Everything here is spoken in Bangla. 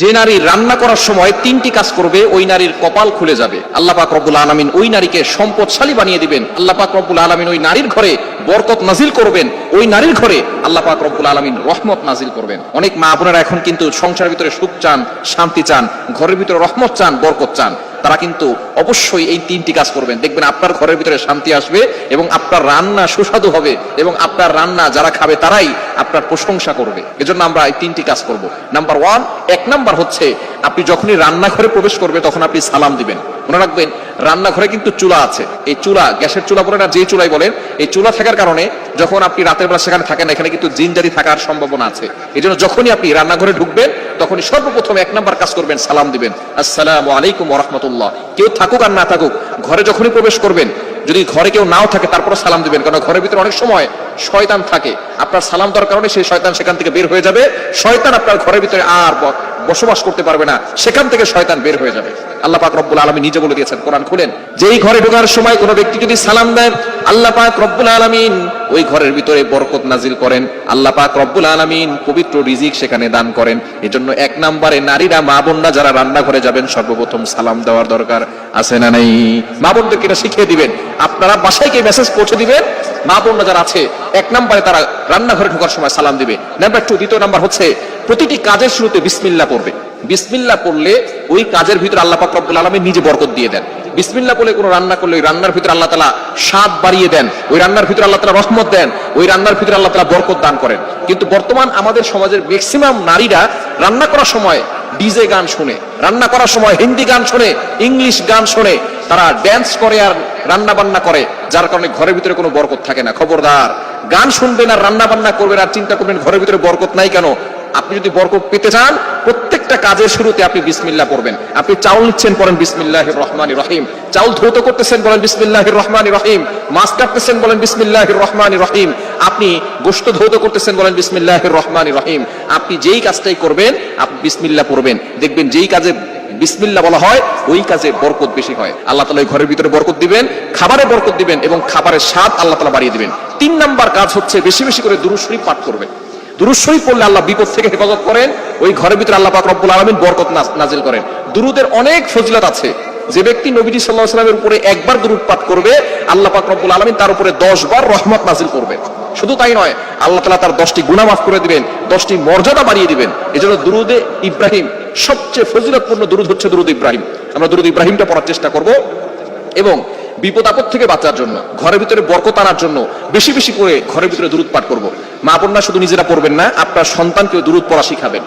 যে নারী রান্না করার সময় তিনটি কাজ করবে, ওই নারীর কপাল খুলে যাবে। আল্লাহ পাক রব্বুল আলমিন ওই নারীকে সম্পদশালী বানিয়ে দিবেন। আল্লাহ পাক রব্বুল আলমিন ওই নারীর ঘরে বরকত নাজিল করবেন। ওই নারীর ঘরে আল্লাহ পাক রব্বুল আলমিন রহমত নাজিল করবেন। অনেক মা আপনারা এখন কিন্তু সংসারের ভিতরে সুখ চান, শান্তি চান, ঘরের ভিতরে রহমত চান, বরকত চান। তারা কিন্তু অবশ্যই এই তিনটি কাজ করবেন। দেখবেন আপনার ঘরের ভিতরে শান্তি আসবে এবং আপনার রান্না সুস্বাদু হবে এবং আপনার রান্না যারা খাবে তারাই আপনার প্রশংসা করবে। এজন্য আমরা এই তিনটি কাজ করব। নাম্বার ওয়ান এক নাম্বার হচ্ছে আপনি যখনই রান্নাঘরে প্রবেশ করবে তখন আপনি সালাম দিবেন। মনে রাখবেন, রান্নাঘরে কিন্তু চুলা আছে। এই চুলা, গ্যাসের চুলা বলে না, যে চুলাই বলেন, এই চুলা থাকার কারণে যখন আপনি রাতের বেলা সেখানে থাকেন, এখানে কিন্তু জিনজারি থাকার সম্ভাবনা আছে। এই জন্য যখনই আপনি রান্নাঘরে ঢুকবেন তখনই সর্বপ্রথম এক নাম্বার কাজ করবেন, সালাম দিবেন। আসসালাম আলাইকুম রহমতুল্লাহ। কেউ থাকুক আর না থাকুক, ঘরে যখনই প্রবেশ করবেন, যদি ঘরে কেউ নাও থাকে তারপরে সালাম দিবেন কারণ ঘরের ভিতরে অনেক সময় শয়তান থাকে। আপনার সালাম দেওয়ার কারণে সেই শয়তান সেখান থেকে বের হয়ে যাবে। শয়তান আপনার ঘরের ভিতরে আর বসবাস করতে পারবে না, সেখান থেকে শয়তান বের হয়ে যাবে। আল্লাহ পাক রব্বুল আলমী নিজে বলে দিয়েছেন, কোরআন খুলেন, যেই ঘরে ঢোকার সময় কোনো ব্যক্তি যদি সালাম দেন, আল্লাহ পাক রব্বুল আলমিন ওই ঘরের ভিতরে বরকত নাজিল করেন। আল্লাহ পাক রব্বুল আলমিন পবিত্র রিজিক সেখানে দান করেন। এজন্য এক নম্বরে নারীরা, মা বোনরা যারা রান্নাঘরে যাবেন, সর্বপ্রথম সালাম দেওয়ার দরকার আছে না নাই? মা বোনদেরকে এটা শিখিয়ে দিবেন। আপনারা বাসায় গিয়ে মেসেজ পৌঁছে দিবেন মা বোনরা যারা আছে, এক নম্বরে তারা রান্নাঘরে ঢোকার সময় সালাম দিবে। নাম্বার টু দ্বিতীয় নাম্বার হচ্ছে, প্রতিটি কাজের শুরুতে বিসমিল্লা পড়বে। বিসমিল্লা পড়লে ওই কাজের ভিতরে আল্লাহ পাক রব্বুল আলমী নিজে বরকত দিয়ে দেন। বিসমিল্লা বলে কোনো রান্না করলে ওই রান্নার ভিতরে আল্লাহ তালা স্বাদ বাড়িয়ে দেন, ওই রান্নার ভিতরে আল্লাহ তালা রহমত দেন, ওই রান্নার ভিতরে আল্লাহ তালা বরকত দান করেন। কিন্তু বর্তমান আমাদের সমাজের ম্যাক্সিমাম নারীরা রান্না করার সময় ডিজে গান শুনে, রান্না করার সময় হিন্দি গান শুনে, ইংলিশ গান শুনে তারা ড্যান্স করে আর রান্না বান্না করে, যার কারণে ঘরের ভিতরে কোনো বরকত থাকে না। খবরদার, গান শুনবেন আর রান্না বান্না করবেন আর চিন্তা করবেন ঘরের ভিতরে বরকত নাই কেন? আপনি যদি বরকত পেতে চান, প্রত্যেকটা কাজের শুরুতে আপনি বিসমিল্লাহ পড়বেন। আপনি চাউল নিচ্ছেন, পড়েন বিসমিল্লাহ রহমান রহিম। চাউল ধৌত করতেছেন বলেন বিসমিল্লাহ রহমান রহিম। মাছ কাটতেছেন বলেন বিসমিল্লাহ রহমান রহিম। আপনি গোস্ত ধৌত করতেছেন বলেন বিসমিল্লাহ রহমান রহিম। আপনি যেই কাজটাই করবেন, আপনি বিসমিল্লা পড়বেন। দেখবেন যেই কাজে বিসমিল্লা বলা হয়, ওই কাজে বরকত বেশি হয়। আল্লাহ তালা ওই ঘরের ভিতরে বরকত দিবেন, খাবারে বরকত দিবেন এবং খাবারের স্বাদ আল্লাহ তালা বাড়িয়ে দিবেন। তিন নাম্বার কাজ হচ্ছে বেশি বেশি করে দুরুশরীফ পাঠ করবেন দুরুশরীফ পড়লে আল্লাহ বিপদ থেকে হেফাজত করেন, ওই ঘরের ভিতরে আল্লাহ পাক রব্বুল আলমিন বরকত নাজিল করেন। দুরুদের অনেক ফজিলত আছে। যে ব্যক্তি নবীজি সাল্লাহ সাল্লামের উপরে একবার দুরুদ পাঠ করবে, আল্লাহ পাক রব্বুল আলমিন তার উপরে দশ বার রহমত নাজিল করবেন শুধু তাই নয়, আল্লাহ তালা তার দশটি গুণা মাফ করে দিবেন, দশটি মর্যাদা বাড়িয়ে দিবেন। এজন্য দুরুদে ইব্রাহিম সবচেয়ে ফজিলতপূর্ণ দুরুদ হচ্ছে দুরুদ ইব্রাহিম। আমরা দুরুদ ইব্রাহিমটা পড়ার চেষ্টা করব এবং বিপদ আপদ থেকে বাঁচার জন্য, ঘরের ভিতরে বরকত আনার জন্য বেশি বেশি করে ঘরের ভিতরে দূরত পাঠ করব। মা বোনরা শুধু নিজেরা পড়বেন না, আপনার সন্তানকে দূরত পড়া শিখাবেন।